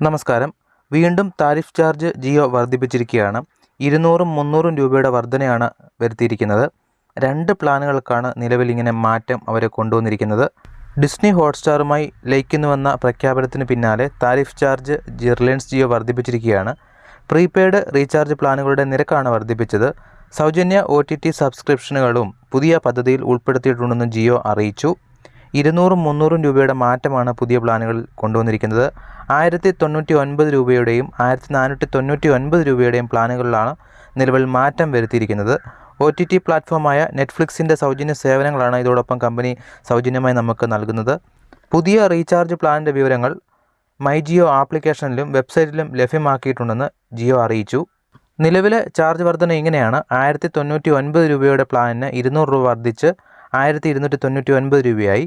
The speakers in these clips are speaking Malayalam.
നമസ്കാരം. വീണ്ടും താരിഫ് ചാർജ് ജിയോ വർദ്ധിപ്പിച്ചിരിക്കുകയാണ്. ഇരുന്നൂറും മുന്നൂറും രൂപയുടെ വർധനയാണ് വരുത്തിയിരിക്കുന്നത്. രണ്ട് പ്ലാനുകൾക്കാണ് നിലവിൽ ഇങ്ങനെ മാറ്റം അവരെ കൊണ്ടുവന്നിരിക്കുന്നത്. ഡിസ്നി ഹോട്ട്സ്റ്റാറുമായി ലയിക്കുന്നുവെന്ന പ്രഖ്യാപനത്തിന് പിന്നാലെ താരിഫ് ചാർജ് റിലയൻസ് ജിയോ വർദ്ധിപ്പിച്ചിരിക്കുകയാണ്. പ്രീപെയ്ഡ് റീചാർജ് പ്ലാനുകളുടെ നിരക്കാണ് വർദ്ധിപ്പിച്ചത്. സൗജന്യ ഒ ടി ടി സബ്സ്ക്രിപ്ഷനുകളും പുതിയ പദ്ധതിയിൽ ഉൾപ്പെടുത്തിയിട്ടുണ്ടെന്ന് ജിയോ അറിയിച്ചു. ഇരുന്നൂറും മുന്നൂറും രൂപയുടെ മാറ്റമാണ് പുതിയ പ്ലാനുകളിൽ കൊണ്ടുവന്നിരിക്കുന്നത്. ആയിരത്തി തൊണ്ണൂറ്റി ഒൻപത് രൂപയുടെയും ആയിരത്തി നാനൂറ്റി തൊണ്ണൂറ്റി ഒൻപത് രൂപയുടെയും പ്ലാനുകളിലാണ് നിലവിൽ മാറ്റം വരുത്തിയിരിക്കുന്നത്. ഒ ടി ടി പ്ലാറ്റ്ഫോമായ നെറ്റ്ഫ്ലിക്സിന്റെ സൗജന്യ സേവനങ്ങളാണ് ഇതോടൊപ്പം കമ്പനി സൗജന്യമായി നമുക്ക് നൽകുന്നത്. പുതിയ റീചാർജ് പ്ലാനിന്റെ വിവരങ്ങൾ മൈ ജിയോ ആപ്ലിക്കേഷനിലും വെബ്സൈറ്റിലും ലഭ്യമാക്കിയിട്ടുണ്ടെന്ന് ജിയോ അറിയിച്ചു. നിലവിലെ ചാർജ് വർധന ഇങ്ങനെയാണ്. ആയിരത്തി തൊണ്ണൂറ്റി ഒൻപത് രൂപയുടെ പ്ലാനിന് ഇരുന്നൂറ് രൂപ വർദ്ധിച്ച് ആയിരത്തി ഇരുന്നൂറ്റി തൊണ്ണൂറ്റി ഒൻപത് രൂപയായി.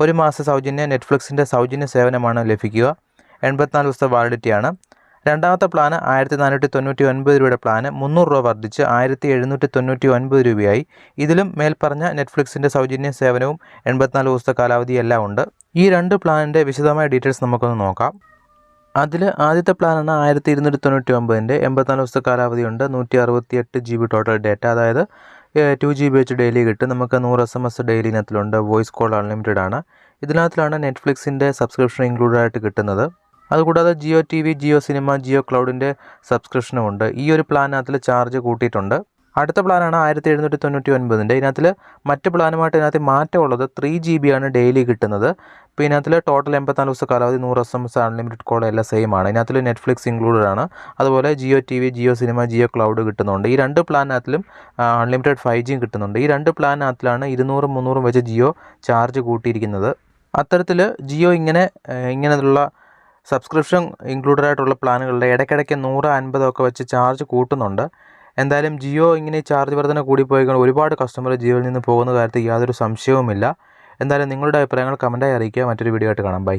ഒരു മാസ സൗജന്യ നെറ്റ്ഫ്ലിക്സിന്റെ സൗജന്യ സേവനമാണ് ലഭിക്കുക. എൺപത്തിനാല് ദിവസത്തെ വാലിഡിറ്റിയാണ് രണ്ടാമത്തെ പ്ലാന് ആയിരത്തി നാനൂറ്റി തൊണ്ണൂറ്റി ഒൻപത് രൂപയുടെ പ്ലാന് മുന്നൂറ് രൂപ വർദ്ധിച്ച് ആയിരത്തി എഴുന്നൂറ്റി തൊണ്ണൂറ്റി ഒൻപത് രൂപയായി. ഇതിലും മേൽപ്പറഞ്ഞ നെറ്റ്ഫ്ലിക്സിന്റെ സൗജന്യ സേവനവും എൺപത്തിനാല് ദിവസത്തെ കാലാവധി എല്ലാം ഉണ്ട്. ഈ രണ്ട് പ്ലാനിന്റെ വിശദമായ ഡീറ്റെയിൽസ് നമുക്കൊന്ന് നോക്കാം. അതിൽ ആദ്യത്തെ പ്ലാനാണ് ആയിരത്തി ഇരുന്നൂറ്റി തൊണ്ണൂറ്റി ഒമ്പതിന്റെ എൺപത്തിനാല് ദിവസത്തെ കാലാവധിയുണ്ട് നൂറ്റി അറുപത്തി എട്ട് ജി ബി ടോട്ടൽ ഡേറ്റ അതായത് ടു ജി ബി വെച്ച് ഡെയിലി കിട്ടും. നമുക്ക് നൂറ് എസ് എം എസ് ഡെയിലി ഇതിനകത്തിലുണ്ട് വോയിസ് കോൾ അൺലിമിറ്റഡ് ആണ്. ഇതിനകത്തിലാണ് നെറ്റ്ഫ്ലിക്സിന്റെ സബ്സ്ക്രിപ്ഷൻ ഇൻക്ലൂഡ് ആയിട്ട് കിട്ടുന്നത്. അതുകൂടാതെ Jio T V Jio cinema Jio ക്ലൗഡിന്റെ സബ്സ്ക്രിപ്ഷനും ഉണ്ട്. ഈ ഒരു പ്ലാനകത്തിൽ ചാർജ് കൂട്ടിയിട്ടുണ്ട്. അടുത്ത പ്ലാനാണ് ആയിരത്തി എഴുന്നൂറ്റി തൊണ്ണൂറ്റി ഒൻപതിന്റെ. ഇതിനകത്തിൽ മറ്റ് പ്ലാനുമായിട്ട് ഇതിനകത്ത് മാറ്റമുള്ളത് ത്രീ ജി ബി ആണ് ഡെയിലി കിട്ടുന്നത്. ഇപ്പോൾ ഇതിനകത്തിൽ ടോട്ടൽ എൺപത്തിനാല് ദിവസം കാലാവധി നൂറ് S M S unlimited call എല്ലാം സെയിം ആണ്. ഇതിനകത്തിൽ നെറ്റ്ഫ്ലിക്സ് ഇൻക്ലൂഡഡ് ആണ്. അതുപോലെ Jio T V Jio cinema Jio cloud കിട്ടുന്നുണ്ട്. ഈ രണ്ട് പ്ലാനകത്തിലും അൺലിമിറ്റഡ് ഫൈവ് ജിയും കിട്ടുന്നുണ്ട്. ഈ രണ്ട് പ്ലാനകത്തിലാണ് ഇരുന്നൂറും മുന്നൂറും വെച്ച് ജിയോ ചാർജ് കൂട്ടിയിരിക്കുന്നത്. അത്തരത്തിൽ ജിയോ ഇങ്ങനെ ഇങ്ങനെയുള്ള സബ്സ്ക്രിപ്ഷൻ ഇൻക്ലൂഡഡ് ആയിട്ടുള്ള പ്ലാനുകളുടെ ഇടയ്ക്കിടയ്ക്ക് നൂറ് അൻപതൊക്കെ വെച്ച് ചാർജ് കൂട്ടുന്നുണ്ട്. എന്തായാലും ജിയോ ഇങ്ങനെ ചാർജ് വർധന കൂടിപ്പോയിക്കൊണ്ട് ഒരുപാട് കസ്റ്റമർ ജിയോയിൽ നിന്ന് പോകുന്ന കാര്യത്തിൽ യാതൊരു സംശയവുമില്ല. എന്തായാലും നിങ്ങളുടെ അഭിപ്രായങ്ങൾ കമന്റായി അറിയിക്കുക. മറ്റൊരു വീഡിയോ ആയിട്ട് കാണാം. ബൈ